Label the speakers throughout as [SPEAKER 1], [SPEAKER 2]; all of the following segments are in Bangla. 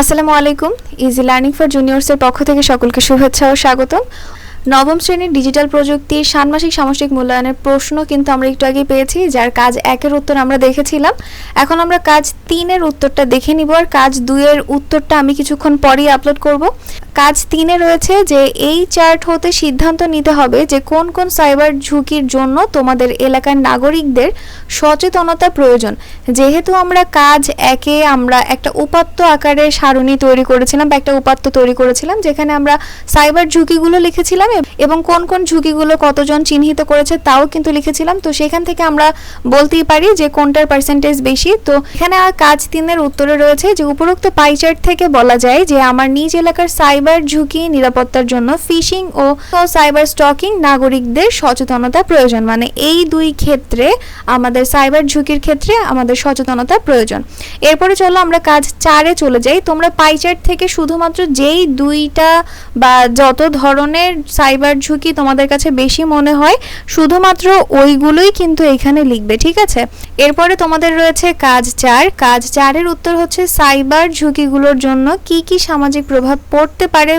[SPEAKER 1] আসসালামু আলাইকুম। ইজি লার্নিং ফর জুনিয়র্সের পক্ষ থেকে সকলকে শুভেচ্ছা ও স্বাগতম। নবম শ্রেণির ডিজিটাল প্রযুক্তির ষান্মাসিক সামষ্টিক মূল্যায়নের প্রশ্ন কিন্তু আমরা একটু আগে পেয়েছি, যার কাজ একের উত্তর আমরা দেখেছিলাম। এখন আমরা কাজ তিনের উত্তরটা দেখে নিব আর কাজ দুইয়ের উত্তরটা আমি কিছুক্ষণ পরেই আপলোড করব। কাজ তিনে রয়েছে যে, এই চার্ট হতে সিদ্ধান্ত নিতে হবে যে, কোন কোন সাইবার ঝুঁকির জন্য তোমাদের এলাকার নাগরিকদের সচেতনতা প্রয়োজন। যেহেতু আমরা কাজ একে আমরা একটা উপাত্ত আকারে সারণী তৈরি করেছিলাম বা একটা উপাত্ত তৈরি করেছিলাম, যেখানে আমরা সাইবার ঝুঁকিগুলো লিখেছিলাম এবং কোন কোন ঝুঁকিগুলো কতজন চিহ্নিত করেছে তাও কিন্তু লিখেছিলাম। তো সেখান থেকে আমরা বলতেই পারি যে কোনটার পার্সেন্টেজ বেশি। তো এখানে আর কাজ তিনের উত্তরে রয়েছে যে উপরোক্ত পাইচার্ট থেকে বলা যায় যে আমার নিজ এলাকার সাইবার ঝুঁকি নিরাপত্তার জন্য ফিশিং ও সাইবার স্টকিং নাগরিকদের সচেতনতা প্রয়োজন। মানে এই দুই ক্ষেত্রে আমাদের সাইবার ঝুঁকির ক্ষেত্রে আমাদের সচেতনতা প্রয়োজন। এরপরে চলো আমরা কাজ চারে চলে যাই। তোমরা পাইচার্ট থেকে শুধুমাত্র যেই দুইটা বা যত ধরনের সাইবার ঝুঁকি তোমাদের কাছে বেশি মনে হয়, শুধুমাত্র ওইগুলোই কিন্তু এখানে লিখবে, ঠিক আছে? এরপরে তোমাদের রয়েছে কাজ চার। কাজ চারের উত্তর হচ্ছে সাইবার ঝুঁকিগুলোর জন্য কি কি সামাজিক প্রভাব পড়তে পারে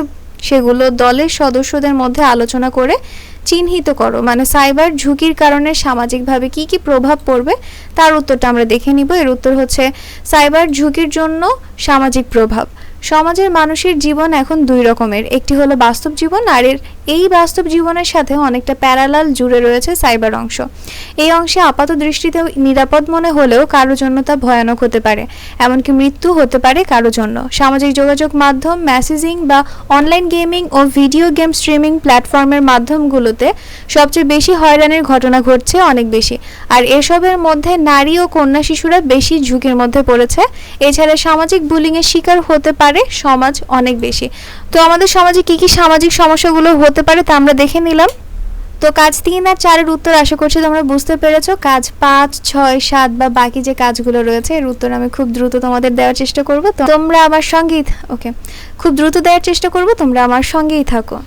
[SPEAKER 1] সেগুলো দলের সদস্যদের মধ্যে আলোচনা করে চিহ্নিত করো। মানে সাইবার ঝুঁকির কারণে সামাজিকভাবে কি কি প্রভাব পড়বে তার উত্তরটা আমরা দেখে নিব। এর উত্তর হচ্ছে সাইবার ঝুঁকির জন্য সামাজিক প্রভাব। সমাজের মানুষের জীবন এখন দুই রকমের। একটি হলো বাস্তব জীবন আর এর এই বাস্তব জীবনের সাথে অনেকটা প্যারালাল জুড়ে রয়েছে সাইবার অংশ। এই অংশে আপাত দৃষ্টিতে নিরাপদ মনে হলেও কারও জন্য তা ভয়ানক হতে পারে, এমনকি মৃত্যু হতে পারে কারও জন্য। সামাজিক যোগাযোগ মাধ্যম মেসেজিং বা অনলাইন গেমিং ও ভিডিও গেম স্ট্রিমিং প্ল্যাটফর্মের মাধ্যমগুলোতে সবচেয়ে বেশি হয়রানির ঘটনা ঘটছে অনেক বেশি। আর এসবের মধ্যে নারী ও কন্যা শিশুরা বেশি ঝুঁকির মধ্যে পড়েছে। এছাড়া সামাজিক বুলিংয়ের শিকার হতে পারে সমাজ অনেক বেশি। তো আমাদের সমাজে কি কি সামাজিক সমস্যাগুলো হতে পারে তা আমরা দেখে নিলাম। তো কাজ তিন আর চারের উত্তর আশা করছি তোমরা বুঝতে পেরেছ। কাজ পাঁচ, ছয়, সাত বা বাকি যে কাজগুলো রয়েছে, এর উত্তর আমি খুব দ্রুত তোমাদের দেওয়ার চেষ্টা করব। তোমরা আমার সঙ্গেই ওকে খুব দ্রুত দেওয়ার চেষ্টা করব, তোমরা আমার সঙ্গেই থাকো।